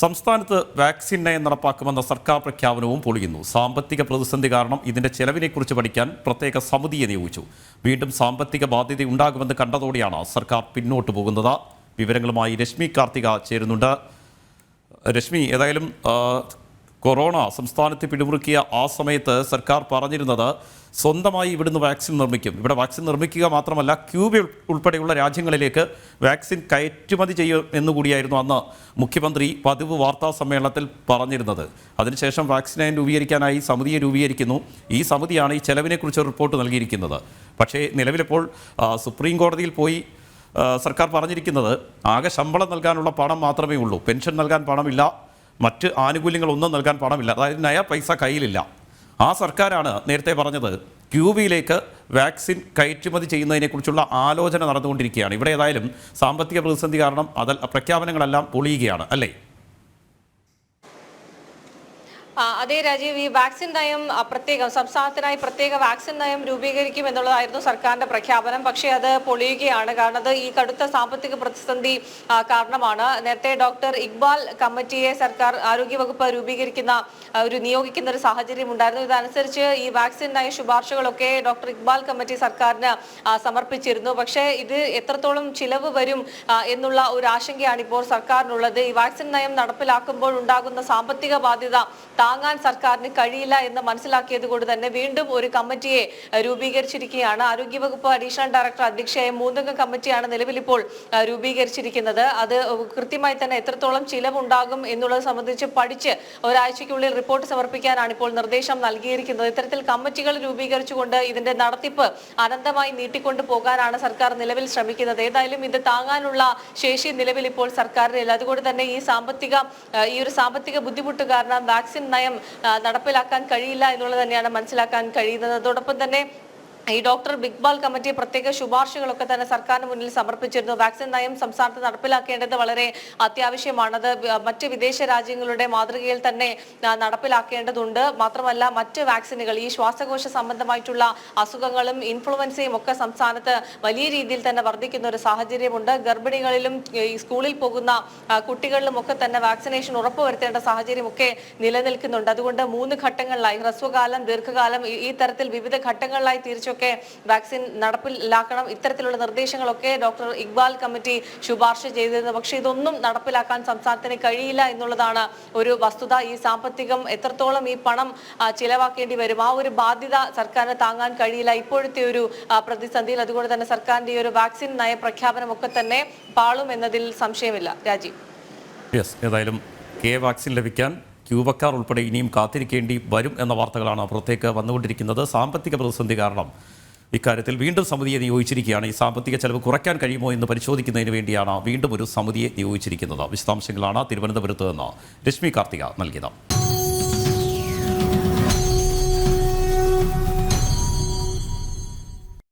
സംസ്ഥാനത്ത് വാക്സിൻ നയം നടപ്പാക്കുമെന്ന സർക്കാർ പ്രഖ്യാപനവും പൊളിയുന്നു. സാമ്പത്തിക പ്രതിസന്ധി കാരണം ഇതിന്റെ ചെലവിനെക്കുറിച്ച് പഠിക്കാൻ പ്രത്യേക സമിതിയെ നിയോഗിച്ചു. വീണ്ടും സാമ്പത്തിക ബാധ്യത ഉണ്ടാകുമെന്ന് കണ്ടതോടെയാണ് സർക്കാർ പിന്നോട്ട് പോകുന്നത്. വിവരങ്ങളുമായി രശ്മി കാർത്തിക ചേരുന്നുണ്ട്. രശ്മി ഏതായാലും കൊറോണ സംസ്ഥാനത്തെ പിടിമുറുക്കിയ ആ സമയത്ത് സർക്കാർ പറഞ്ഞിരുന്നത് സ്വന്തമായി ഇവിടുന്ന് വാക്സിൻ നിർമ്മിക്കും. ഇവിടെ വാക്സിൻ നിർമ്മിക്കുക മാത്രമല്ല ക്യൂബ ഉൾപ്പെടെയുള്ള രാജ്യങ്ങളിലേക്ക് വാക്സിൻ കയറ്റുമതി ചെയ്യും എന്നുകൂടിയായിരുന്നു അന്ന് മുഖ്യമന്ത്രി പതിവ് വാർത്താ സമ്മേളനത്തിൽ പറഞ്ഞിരുന്നത്. അതിനുശേഷം വാക്സിനെ രൂപീകരിക്കാനായി സമിതിയെ രൂപീകരിക്കുന്നു. ഈ സമിതിയാണ് ഈ ചെലവിനെക്കുറിച്ച് റിപ്പോർട്ട് നൽകിയിരിക്കുന്നത്. പക്ഷേ നിലവിലിപ്പോൾ സുപ്രീം കോടതിയിൽ പോയി സർക്കാർ പറഞ്ഞിരിക്കുന്നത് ആകെ ശമ്പളം നൽകാനുള്ള പണം മാത്രമേ ഉള്ളൂ. പെൻഷൻ നൽകാൻ പണമില്ല. മറ്റ് ആനുകൂല്യങ്ങളൊന്നും നൽകാൻ പണമില്ല. അതായത് നയ പൈസ കയ്യിലില്ല. ആ സർക്കാരാണ് നേരത്തെ പറഞ്ഞത് ക്യൂബയിലേക്ക് വാക്സിൻ കയറ്റുമതി ചെയ്യുന്നതിനെക്കുറിച്ചുള്ള ആലോചന നടന്നുകൊണ്ടിരിക്കുകയാണ്. ഇവിടെ ഏതായാലും സാമ്പത്തിക പ്രതിസന്ധി കാരണം അതൽ പ്രഖ്യാപനങ്ങളെല്ലാം പൊളിയുകയാണ് അല്ലേ? അതെ രാജീവ് ഈ വാക്സിൻ നയം പ്രത്യേകം സംസ്ഥാനത്തിനായി പ്രത്യേക വാക്സിൻ നയം രൂപീകരിക്കും എന്നുള്ളതായിരുന്നു സർക്കാരിന്റെ പ്രഖ്യാപനം. പക്ഷേ അത് പൊളിയുകയാണ്. കാരണം അത് ഈ കടുത്ത സാമ്പത്തിക പ്രതിസന്ധി കാരണമാണ്. നേരത്തെ ഡോക്ടർ ഇക്ബാൽ കമ്മിറ്റിയെ സർക്കാർ ആരോഗ്യവകുപ്പ് രൂപീകരിക്കുന്ന ഒരു നിയോഗിക്കുന്ന ഒരു സാഹചര്യം ഉണ്ടായിരുന്നു. ഇതനുസരിച്ച് ഈ വാക്സിൻ നയ ശുപാർശകളൊക്കെ ഡോക്ടർ ഇക്ബാൽ കമ്മിറ്റി സർക്കാരിന് സമർപ്പിച്ചിരുന്നു. പക്ഷേ ഇത് എത്രത്തോളം ചിലവ് വരും എന്നുള്ള ഒരു ആശങ്കയാണ് ഇപ്പോൾ സർക്കാരിനുള്ളത്. ഈ വാക്സിൻ നയം നടപ്പിലാക്കുമ്പോൾ ഉണ്ടാകുന്ന സാമ്പത്തിക ബാധ്യത താങ്ങാൻ സർക്കാരിന് കഴിയില്ല എന്ന് മനസ്സിലാക്കിയത് കൊണ്ട് തന്നെ വീണ്ടും ഒരു കമ്മിറ്റിയെ രൂപീകരിച്ചിരിക്കുകയാണ്. ആരോഗ്യവകുപ്പ് അഡീഷണൽ ഡയറക്ടർ അധ്യക്ഷയായ മൂന്നംഗ കമ്മിറ്റിയാണ് നിലവിലിപ്പോൾ ഇപ്പോൾ രൂപീകരിച്ചിരിക്കുന്നത്. അത് കൃത്യമായി തന്നെ എത്രത്തോളം ചിലവുണ്ടാകും എന്നുള്ളത് സംബന്ധിച്ച് പഠിച്ച് ഒരാഴ്ചയ്ക്കുള്ളിൽ റിപ്പോർട്ട് സമർപ്പിക്കാനാണ് ഇപ്പോൾ നിർദ്ദേശം നൽകിയിരിക്കുന്നത്. ഇത്തരത്തിൽ കമ്മിറ്റികൾ രൂപീകരിച്ചുകൊണ്ട് ഇതിന്റെ നടത്തിപ്പ് അനന്തമായി നീട്ടിക്കൊണ്ടു പോകാനാണ് സർക്കാർ നിലവിൽ ശ്രമിക്കുന്നത്. ഏതായാലും ഇത് താങ്ങാനുള്ള ശേഷി നിലവിൽ ഇപ്പോൾ സർക്കാരിനില്ല. അതുകൊണ്ട് തന്നെ ഈ സാമ്പത്തിക ഈ ഒരു സാമ്പത്തിക ബുദ്ധിമുട്ട് കാരണം വാക്സിൻ നയം നടപ്പിലാക്കാൻ കഴിയില്ല എന്നുള്ളത് തന്നെയാണ് മനസ്സിലാക്കാൻ കഴിയുന്നത്. അതോടൊപ്പം തന്നെ ഈ ഡോക്ടർ ബിഗ്ബാൽ കമ്മിറ്റി പ്രത്യേക ശുപാർശകളൊക്കെ തന്നെ സർക്കാരിന് മുന്നിൽ സമർപ്പിച്ചിരുന്നു. വാക്സിൻ നയം സംസ്ഥാനത്ത് നടപ്പിലാക്കേണ്ടത് വളരെ അത്യാവശ്യമാണത്. മറ്റ് വിദേശ രാജ്യങ്ങളുടെ മാതൃകയിൽ തന്നെ നടപ്പിലാക്കേണ്ടതുണ്ട്. മാത്രമല്ല മറ്റ് വാക്സിനുകൾ ഈ ശ്വാസകോശ സംബന്ധമായിട്ടുള്ള അസുഖങ്ങളും ഇൻഫ്ലുവൻസയും ഒക്കെ സംസ്ഥാനത്ത് വലിയ രീതിയിൽ തന്നെ വർദ്ധിക്കുന്ന ഒരു സാഹചര്യമുണ്ട്. ഗർഭിണികളിലും ഈ സ്കൂളിൽ പോകുന്ന കുട്ടികളിലും ഒക്കെ തന്നെ വാക്സിനേഷൻ ഉറപ്പുവരുത്തേണ്ട സാഹചര്യമൊക്കെ നിലനിൽക്കുന്നുണ്ട്. അതുകൊണ്ട് മൂന്ന് ഘട്ടങ്ങളിലായി ഹ്രസ്വകാലം ദീർഘകാലം ഈ- തരത്തിൽ വിവിധ ഘട്ടങ്ങളിലായി തിരിച്ചൊക്കെ വാക്സിൻ നടപ്പിലാക്കണം. ഇത്തരത്തിലുള്ള നിർദ്ദേശങ്ങളൊക്കെ ഡോക്ടർ ഇക്ബാൽ കമ്മിറ്റി ശുപാർശ ചെയ്തിരുന്നു. പക്ഷേ ഇതൊന്നും നടപ്പിലാക്കാൻ സംസ്ഥാനത്തിന് കഴിയില്ല എന്നുള്ളതാണ് ഒരു വസ്തുത. ഈ സാമ്പത്തികം എത്രത്തോളം ഈ പണം ചിലവാക്കേണ്ടി വരും? ആ ഒരു ബാധ്യത സർക്കാരിന് താങ്ങാൻ കഴിയില്ല. ഇപ്പോഴത്തെ ഒരു പ്രതിസന്ധിയിൽ അതുകൊണ്ട് തന്നെ സർക്കാരിന്റെ ഈ ഒരു വാക്സിൻ നയപ്രഖ്യാപനമൊക്കെ തന്നെ പാളും എന്നതിൽ സംശയമില്ല. രാജീവ്. ഏതായാലും കെ വാക്സിൻ ലഭിക്കാൻ ക്യൂബക്കാർ ഉൾപ്പെടെ ഇനിയും കാത്തിരിക്കേണ്ടി വരും എന്ന വാർത്തകളാണ് പുറത്തേക്ക് വന്നുകൊണ്ടിരിക്കുന്നത്. സാമ്പത്തിക പ്രതിസന്ധി കാരണം ഇക്കാര്യത്തിൽ വീണ്ടും സമിതിയെ നിയോഗിച്ചിരിക്കുകയാണ്. ഈ സാമ്പത്തിക ചെലവ് കുറയ്ക്കാൻ കഴിയുമോ എന്ന് പരിശോധിക്കുന്നതിന് വേണ്ടിയാണ് വീണ്ടും ഒരു സമിതിയെ നിയോഗിച്ചിരിക്കുന്നത്. വിശദാംശങ്ങളാണ് തിരുവനന്തപുരത്ത് നിന്ന് രശ്മി കാർത്തിക നൽകിയത്.